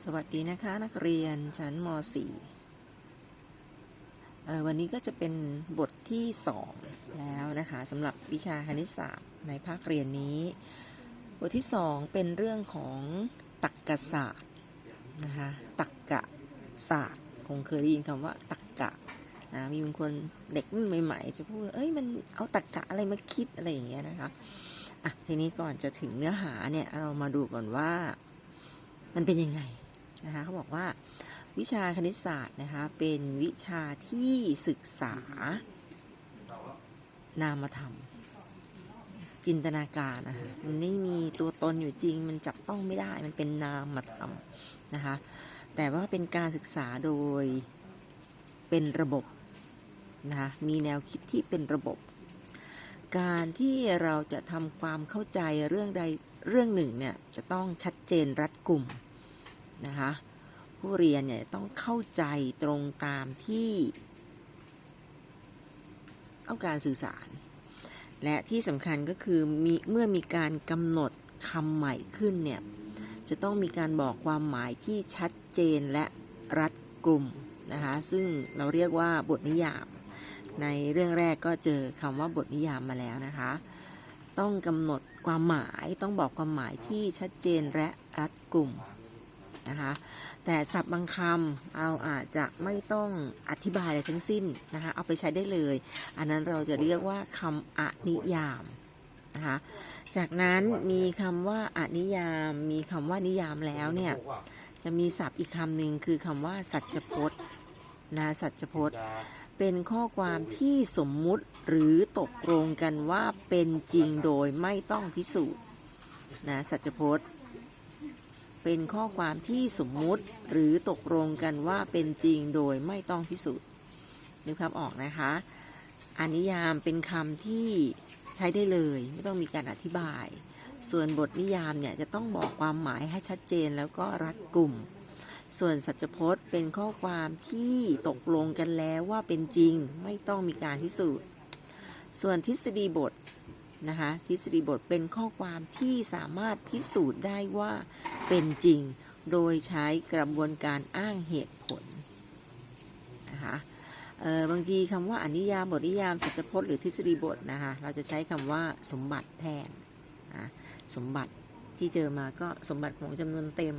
สวัสดีนะคะนักเรียนชั้นม .4 วันนี้ก็จะเป็นบทที่ 2 แล้วนะคะสำหรับวิชาคณิตศาสตร์ในภาคเรียนนี้ บทที่ 2 เป็นเรื่องของตรรกศาสตร์นะคะตรรกศาสตร์คงเคยได้ยินคำว่าตรรกะนะมีบางคนเด็กรุ่นใหม่ ๆ จะพูดเอ้ยมันเอาตรรกะอะไรมาคิดอะไรอย่างเงี้ยนะคะอะทีนี้ก่อนจะถึงเนื้อหาเนี่ยเรามาดูก่อนว่า มันเป็นยังไงนะคะเขาบอกว่าวิชาคณิตศาสตร์นะคะเป็นวิชาที่ศึกษานามธรรม จินตนาการนะคะมันไม่มีตัวตนอยู่จริง มันจับต้องไม่ได้มันเป็นนามธรรมนะคะแต่ว่าเป็นการศึกษาโดยเป็นระบบนะคะมีแนวคิดที่เป็นระบบ การที่เราจะทำความเข้าใจเรื่องใดเรื่องหนึ่งเนี่ยจะต้องชัดเจนรัดกลุ่ม นะคะผู้เรียนเนี่ยต้องเข้าใจตรงตามที่ต้องการสื่อสาร และที่สำคัญก็คือมีเมื่อมีการกำหนดคำใหม่ขึ้นเนี่ยจะต้องมีการบอกความหมายที่ชัดเจนและรัดกลุ่มนะคะซึ่งเราเรียกว่าบทนิยาม ในเรื่องแรกก็เจอคำว่าบทนิยามมาแล้วนะคะ ต้องกำหนดความหมายต้องบอกความหมายที่ชัดเจนและรัดกลุ่ม นะคะ แต่ศัพท์บางคำเราอาจจะไม่ต้องอธิบายอะไรทั้งสิ้นนะคะ เอาไปใช้ได้เลย อันนั้นเราจะเรียกว่าคำอนิยามนะคะ จากนั้นมีคำว่าอนิยาม มีคำว่านิยามแล้วเนี่ยจะมีศัพท์อีกคำหนึ่งคือคำว่าสัจพจน์นะสัจพจน์ เป็นข้อความที่สมมุติหรือตกลงกันว่าเป็นจริงโดยไม่ต้องพิสูจน์นะสัจพจน์ เป็นข้อความที่สมมุติหรือตกลงกันว่าเป็นจริงโดยไม่ต้องพิสูจน์นึกภาพออกนะคะอนิยามเป็นคำที่ใช้ได้เลยไม่ต้องมีการอธิบาย ส่วนบทนิยามเนี่ยจะต้องบอกความหมายให้ชัดเจนแล้วก็รัดกลุ่ม ส่วนสัจพจน์เป็นข้อความที่ตกลงกันแล้วว่าเป็นจริงไม่ต้องมีการพิสูจน์ ส่วนทฤษฎีบท นะคะทฤษฎีบทเป็นข้อความที่สามารถพิสูจน์ได้ว่าเป็นจริง โดยใช้กระบวนการอ้างเหตุผลนะคะบางทีคำว่าอนิยามบทนิยามสัจพจน์หรือทฤษฎีบทนะคะเราจะใช้คำว่าสมบัติแทนนะสมบัติที่เจอมาก็สมบัติของจำนวนเต็ม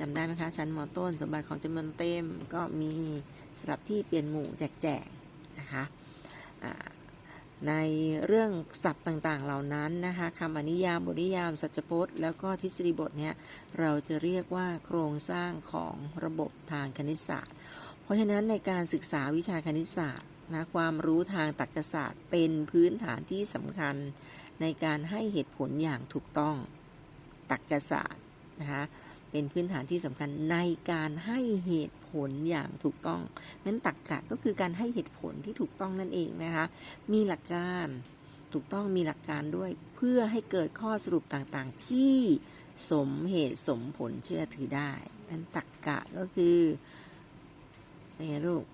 จำได้ไหมคะชั้นมต้น สมบัติของจำนวนเต็มก็มีสลับที่เปลี่ยนหมู่แจกแจกนะคะ ในเรื่องศัพท์ต่างๆ เหล่านั้นนะคะคำอนิยามบทนิยาม สัจพจน์ แล้วก็ทฤษฎีบทเนี่ยเราจะเรียกว่าโครงสร้างของระบบทางคณิตศาสตร์ เพราะฉะนั้นในการศึกษาวิชาคณิตศาสตร์นะความรู้ทางตรรกศาสตร์ เป็นพื้นฐานที่สำคัญ ในการให้เหตุผลอย่างถูกต้องตรรกศาสตร์นะคะเป็นพื้นฐานที่สำคัญในการให้เหตุ ผลอย่างถูกต้องนั้นตรรกะก็คือการให้เหตุผลที่ถูกต้องนั่นเองนะคะ มีหลักการถูกต้องมีหลักการด้วยเพื่อให้เกิดข้อสรุปต่างๆ ที่สมเหตุสมผลเชื่อถือได้นั้นตรรกะก็คือเนี่ยลูก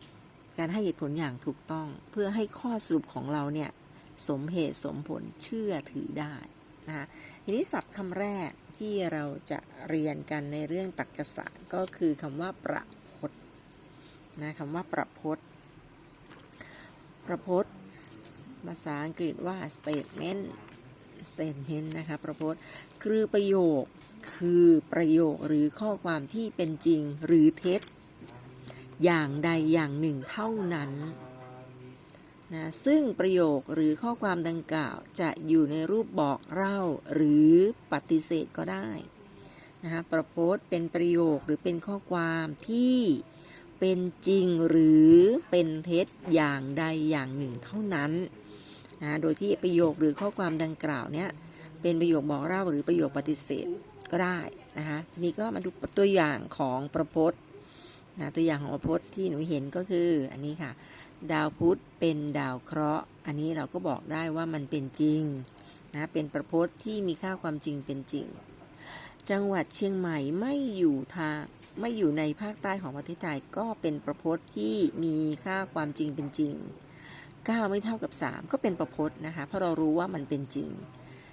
การให้เหตุผลอย่างถูกต้อง เพื่อให้ข้อสรุปของเราเนี่ยสมเหตุสมผลเชื่อถือได้นะคะทีนี้ศัพท์คำแรกที่เราจะเรียนกันในเรื่องตรรกศาสตร์ก็คือคำว่าประ นะคำว่าประพจน์ ประพจน์ ภาษาอังกฤษว่า statement statement นะคะประพจน์คือประโยคคือประโยคหรือข้อความที่เป็นจริงหรือเท็จ อย่างใดอย่างหนึ่งเท่านั้นนะซึ่งประโยคหรือข้อความดังกล่าวจะอยู่ในรูปบอกเล่าหรือปฏิเสธก็ได้นะคะประพจน์เป็นประโยคหรือเป็นข้อความที่ เป็นจริงหรือเป็นเท็จอย่างใดอย่างหนึ่งเท่านั้นนะโดยที่ประโยคหรือข้อความดังกล่าวเนี้ยเป็นประโยคบอกเล่าหรือประโยคปฏิเสธก็ได้นะคะนี่ก็มาดูตัวอย่างของประพจน์นะตัวอย่างของประพจน์ที่หนูเห็นก็คืออันนี้ค่ะ ดาวพุธเป็นดาวเคราะห์ อันนี้เราก็บอกได้ว่ามันเป็นจริงนะเป็นประพจน์ที่มีค่าความจริงเป็นจริง จังหวัดเชียงใหม่ไม่อยู่ทาง ไม่อยู่ในภาคใต้ของประเทศไทยก็เป็นประพจน์ที่มีค่าความจริงเป็นจริง 9 ไม่เท่ากับ 3 ก็เป็นประพจน์นะคะ เพราะเรารู้ว่ามันเป็นจริง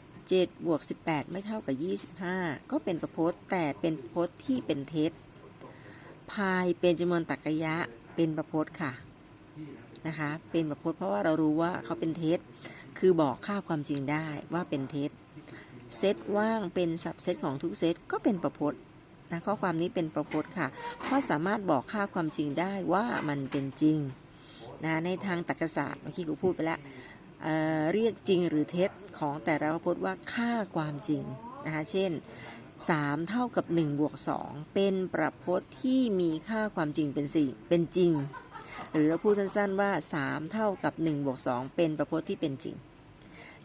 7 บวก 18 ไม่เท่ากับ 25 ก็เป็นประพจน์แต่เป็นประพจน์ที่เป็นเท็จ พายเป็นจำนวนตรรกยะเป็นประพจน์ค่ะนะคะ เป็นประพจน์เพราะว่าเรารู้ว่าเขาเป็นเท็จ คือบอกค่าความจริงได้ว่าเป็นเท็จ เซตว่างเป็นสับเซตของทุกเซตก็เป็นประพจน์ นะข้อความนี้เป็นประพจน์ค่ะ เพราะสามารถบอกค่าความจริงได้ว่ามันเป็นจริงนะในทางตรรกศาสตร์เมื่อกี้กูพูดไปแล้วเเรียกจริงหรือเท็จของแต่ละประพจน์ว่าค่าความจริงนะคะเช่น 3 เท่ากับ1บวก2เป็นประพจน์ที่มีค่าความจริงเป็นสี่เป็นจริง หรือเราพูดสั้นๆว่า 3 เท่ากับ1บวก2เป็นประพจน์ที่เป็นจริง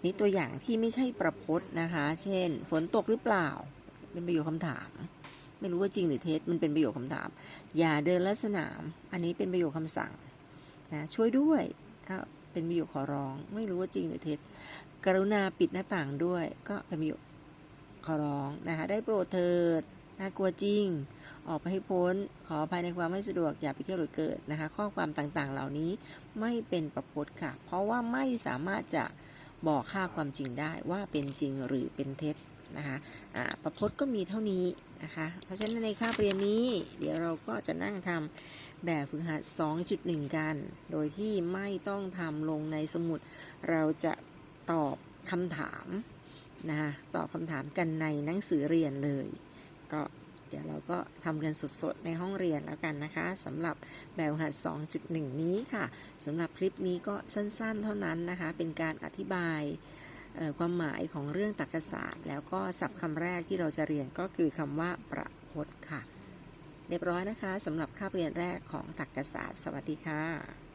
นี่ตัวอย่างที่ไม่ใช่ประพจน์นะคะ เช่น ฝนตกหรือเปล่า เป็นประโยคคำถาม ไม่รู้ว่าจริงหรือเท็จมันเป็นประโยคคำถาม อย่าเดินลัดสนาม อันนี้เป็นประโยคคำสั่งนะช่วยด้วยเป็นประโยคขอร้อง ไม่รู้ว่าจริงหรือเท็จกรุณาปิดหน้าต่างด้วย ก็เป็นประโยคขอร้องนะคะได้โปรดเถิดน่ากลัวจริง ออกไปให้พ้น ขอภายในความไม่สะดวก อย่าไปเที่ยวหรือเกิดนะคะ ข้อความต่างๆ เหล่านี้ไม่เป็นประพจน์ค่ะ เพราะว่าไม่สามารถจะบอกค่าความจริงได้ว่าเป็นจริงหรือเป็นเท็จ นะคะอ่าประพจน์ก็มีเท่านี้นะคะ เพราะฉะนั้นในคาบเรียนนี้ เดี๋ยวเราก็จะนั่งทำแบบฝึกหัด 2.1 กัน โดยที่ไม่ต้องทำลงในสมุด เราจะตอบคำถามนะคะตอบคำถามกันในหนังสือเรียนเลย ก็เดี๋ยวเราก็ทำกันสดๆ ในห้องเรียนแล้วกันนะคะสำหรับแบบหัด 2.1 นี้ค่ะสำหรับคลิปนี้ก็สั้นๆ เท่านั้นนะคะ เป็นการอธิบาย ความหมายของเรื่องตรรกศาสตร์ แล้วก็ศัพท์คำแรกที่เราจะเรียนก็คือคำว่าประพจน์ค่ะ เรียบร้อยนะคะสำหรับคาบเรียนแรกของตรรกศาสตร์ สวัสดีค่ะ